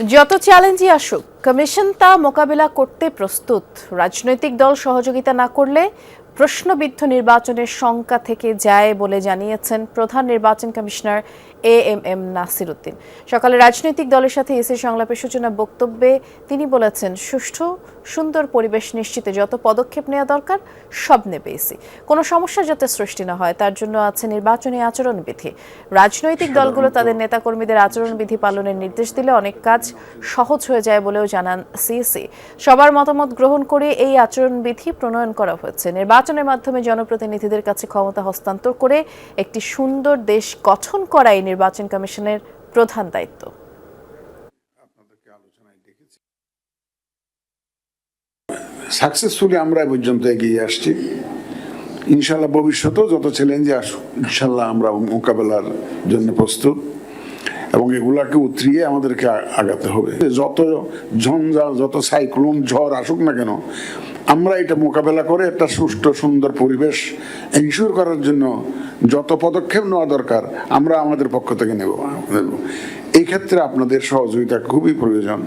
যত চ্যালেঞ্জই আসুক কমিশন তা মোকাবিলা করতে প্রস্তুত। রাজনৈতিক দল সহযোগিতা না করলে প্রশ্নবিদ্ধ নির্বাচনের শঙ্কা থেকে যায় বলে জানিয়েছেন প্রধান নির্বাচন commissioner A M M Nasir Uddin সকালে রাজনৈতিক দলের সাথে এসি সংলাপের সূচনা বক্তব্যে তিনি বলেছেন সুষ্ঠু সুন্দর পরিবেশ নিশ্চিতে যত পদক্ষেপ নেওয়া দরকার সব নেবে এসি। কোনো সমস্যা যাতে সৃষ্টি না হয় তার জন্য আছে নির্বাচনী আচরণবিধি। রাজনৈতিক দলগুলো তাদের নেতাকর্মীদের আচরণবিধি পালনের নির্দেশ দিলে অনেক কাজ সহজ হয়ে যায় বলেও জানান সিএসি সবার মতামত গ্রহণ করে এই আচরণবিধি প্রণয়ন করা হয়েছে। নির্বাচনের মাধ্যমে জনপ্রতিনিধিদের কাছে ক্ষমতা হস্তান্তর করে একটি সুন্দর দেশ গঠন করাই নির্বাচন কমিশনের প্রধান দায়িত্ব। সাকসেসফুলি আমরা এ পর্যন্ত এগিয়ে আসছি। ইনশাল্লাহ ভবিষ্যতেও যত চ্যালেঞ্জে আসুক, ইনশাল্লাহ আমরা মোকাবেলার জন্য প্রস্তুত। এবং এগুলাকে উতরিয়ে আমাদেরকে আগাতে হবে যত ঝঞ্ঝাল, যত সাইক্লোন, ঝড় আসুক না কেন, আমরা এটা মোকাবেলা করে একটা সুষ্ঠু, সুন্দর পরিবেশ এনশিওর করার জন্য যত পদক্ষেপ নেওয়া দরকার, আমরা আমাদের পক্ষ থেকে নেব নেব। এই ক্ষেত্রে আপনাদের সহযোগিতা খুবই প্রয়োজন